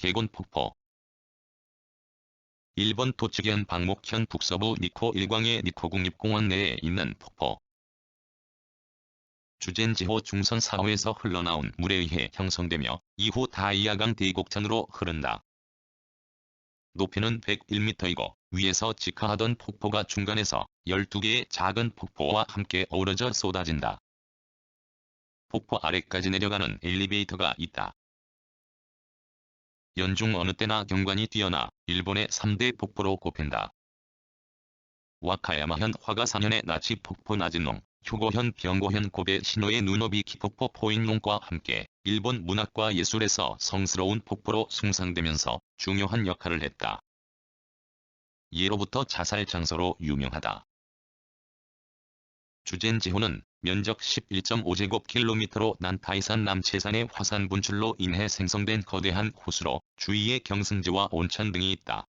개곤 폭포 일본 도츠현 방목현 북서부 니코 일광의 니코 국립공원 내에 있는 폭포. 주젠지호 중선 4호에서 흘러나온 물에 의해 형성되며 이후 다이아강 대곡천으로 흐른다. 높이는 101m이고 위에서 직하하던 폭포가 중간에서 12개의 작은 폭포와 함께 어우러져 쏟아진다. 폭포 아래까지 내려가는 엘리베이터가 있다. 연중 어느 때나 경관이 뛰어나 일본의 3대 폭포로 꼽힌다. 와카야마현 화가사현의 나치 폭포 나진농, 휴고현 병고현 고베 신호의 눈오비 기폭포 포인농과 함께 일본 문학과 예술에서 성스러운 폭포로 숭상되면서 중요한 역할을 했다. 예로부터 자살 장소로 유명하다. 주젠지호는 면적 11.5제곱킬로미터로 난 타이산 남체산의 화산 분출로 인해 생성된 거대한 호수로 주위에 경승지와 온천 등이 있다.